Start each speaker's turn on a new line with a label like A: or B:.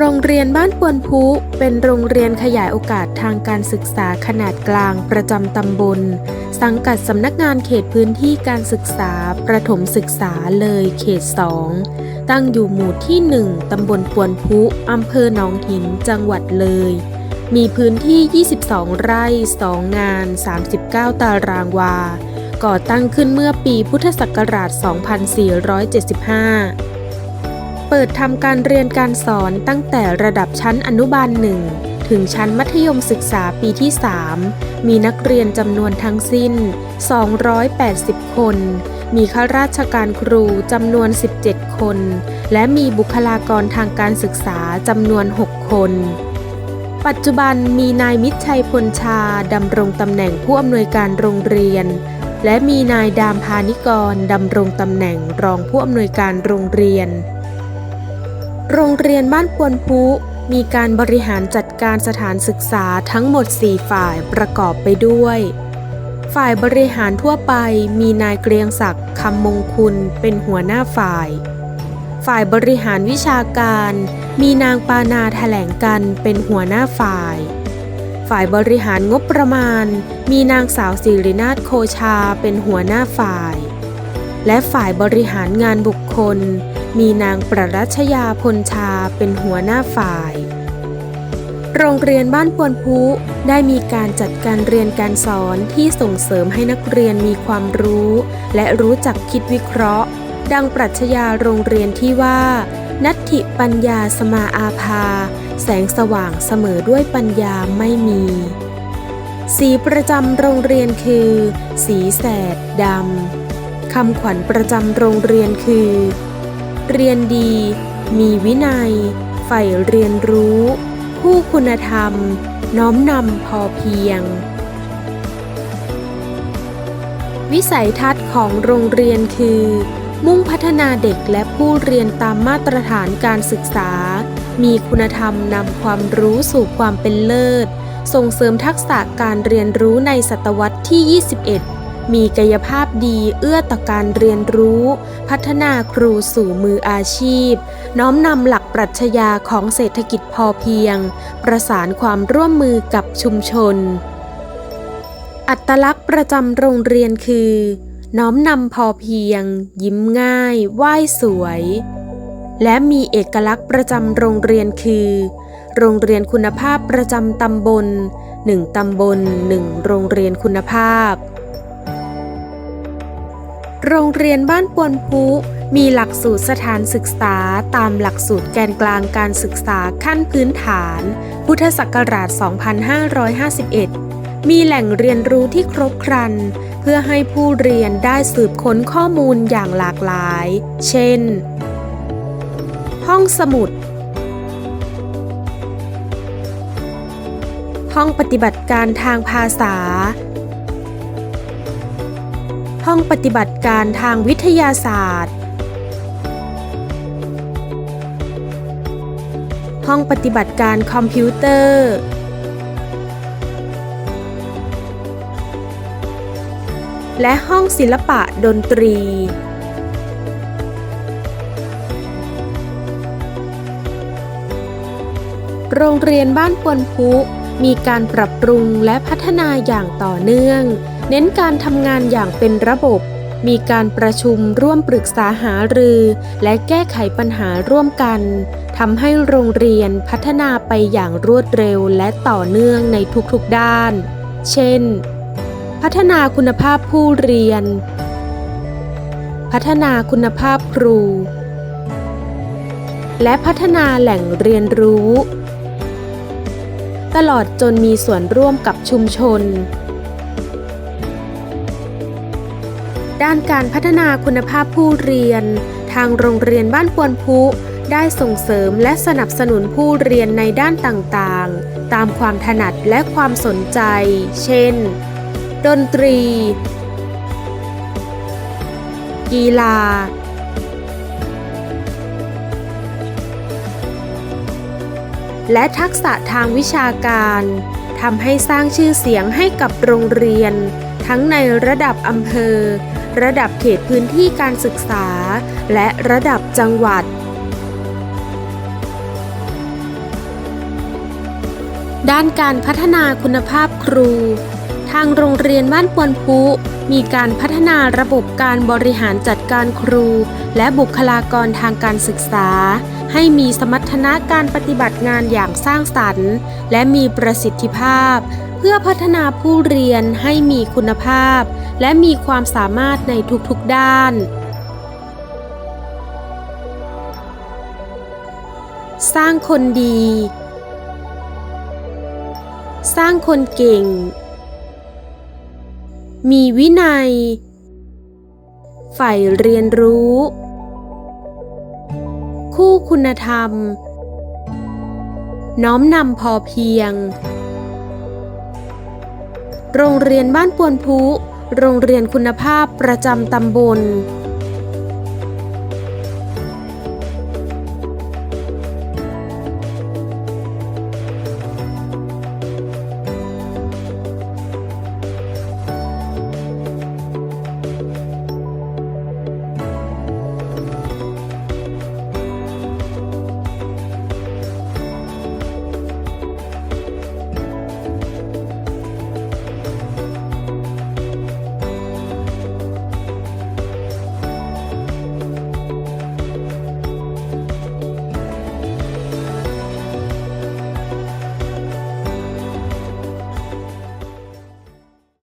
A: โรงเรียนบ้านปวนพุเป็นโรงเรียนขยายโอกาสทางการศึกษาขนาดกลางประจำตำบล สังกัดสำนักงานเขตพื้นที่การศึกษา ประถมศึกษาเลยเขต 2 ตั้งอยู่หมู่ที่ 1 ตำบลปวนพุอำเภอหนองหิน จังหวัดเลย มีพื้นที่ 22 ไร่ 2 งาน 39 ตารางวา ก่อตั้งขึ้นเมื่อปีพุทธศักราช 2475 เปิดทำการเรียนการสอนตั้งแต่ระดับชั้นอนุบาล1ถึงชั้นมัธยมศึกษาปีที่ 3 มีนักเรียนจำนวนทั้งสิ้น 280 คน มีข้าราชการครูจำนวน 17 คน และมีบุคลากรทางการศึกษาจำนวน 6 คน ปัจจุบันมีนายมิตรชัยพลชาดำรงตำแหน่งผู้อำนวยการโรงเรียน และมีนายดามพานิกรดำรงตำแหน่งรองผู้อำนวยการโรงเรียน โรงเรียนบ้านปวนพุมีการบริหารจัดการสถานศึกษาทั้งหมด 4 ฝ่ายประกอบไปด้วย ฝ่ายบริหารทั่วไปมีนายเกรียงศักดิ์คำมงคุณเป็นหัวหน้าฝ่าย ฝ่ายบริหารวิชาการ มีนางปานาแถลงกันเป็นหัวหน้าฝ่าย ฝ่ายบริหารงบประมาณ มีนางสาวสิรินาถโคชาเป็นหัวหน้าฝ่าย และฝ่ายบริหารงานบุคคล มีนางประรัชยาพลชาเป็นหัวหน้าฝ่าย โรงเรียนบ้านปวนพุได้มีการจัดการเรียนการสอนที่ส่งเสริมให้นักเรียนมีความรู้ และรู้จักคิดวิเคราะห์ ดังปรัชญาโรงเรียนที่ว่า นัตถิปัญญาสมาอาภา แสงสว่างเสมอด้วยปัญญาไม่มี สีประจำโรงเรียนคือ สีแสดดำคำขวัญประจำโรงเรียนคือ เรียนดี มีวินัย ใฝ่เรียนรู้ ผู้คุณธรรม น้อมนำพอเพียง วิสัยทัศน์ของโรงเรียนคือ มุ่งพัฒนาเด็กและผู้เรียนตามมาตรฐานการศึกษา มีคุณธรรมนำความรู้สู่ความเป็นเลิศ ส่งเสริมทักษะการเรียนรู้ในศตวรรษที่ 21 มีกายภาพดีเอื้อต่อการเรียนรู้ พัฒนาครูสู่มืออาชีพ น้อมนำหลักปรัชญาของเศรษฐกิจพอเพียง ประสานความร่วมมือกับชุมชน อัตลักษณ์ประจำโรงเรียนคือ น้อมนำพอเพียง ยิ้มง่ายไหว้สวย และมีเอกลักษณ์ประจำโรงเรียนคือ โรงเรียนคุณภาพประจำตำบล 1 ตำบล 1 โรงเรียนคุณภาพ โรงเรียนบ้านปวนพุมีหลักสูตรสถานศึกษาตามหลักสูตรแกนกลางการศึกษาขั้นพื้นฐาน พุทธศักราช 2551 มีแหล่งเรียนรู้ที่ครบครัน เพื่อให้ผู้เรียนได้สืบค้นข้อมูลอย่างหลากหลาย เช่น ห้องสมุด ห้องปฏิบัติการทางภาษา ห้องปฏิบัติการทางวิทยาศาสตร์ ห้องปฏิบัติการคอมพิวเตอร์ และห้องศิลปะดนตรีโรงเรียนบ้านปวนพุมีการปรับปรุงและพัฒนาอย่างต่อเนื่อง เน้นการทำงานอย่างเป็นระบบ มีการประชุมร่วมปรึกษาหารือ และแก้ไขปัญหาร่วมกันทำให้โรงเรียนพัฒนาไปอย่างรวดเร็วและต่อเนื่องในทุกๆด้าน เช่น พัฒนาคุณภาพผู้เรียน พัฒนาคุณภาพครู และพัฒนาแหล่งเรียนรู้ ตลอดจนมีส่วนร่วมกับชุมชน ด้านการพัฒนาคุณภาพผู้เรียน ทางโรงเรียนบ้านปวนพุได้ส่งเสริมและสนับสนุนผู้เรียนในด้านต่างๆ ตามความถนัดและความสนใจ เช่น ดนตรี กีฬา และทักษะทางวิชาการทำให้สร้างชื่อเสียงให้กับโรงเรียน ทั้งในระดับอำเภอ ระดับเขตพื้นที่การศึกษา และระดับจังหวัด ด้านการพัฒนาคุณภาพครู ทางโรงเรียนบ้านปวนพุมีการพัฒนาระบบการบริหารจัดการครู และบุคลากรทางการศึกษา ให้มีสมรรถนะการปฏิบัติงานอย่างสร้างสรรค์ และมีประสิทธิภาพ เพื่อพัฒนาผู้เรียนให้มีคุณภาพ และมีความสามารถในทุกๆด้าน สร้างคนดี สร้างคนเก่ง มีวินัย ใฝ่เรียนรู้ คู่คุณธรรม น้อมนำพอเพียงโรงเรียนบ้านปวนพุ โรงเรียนคุณภาพประจำตำบล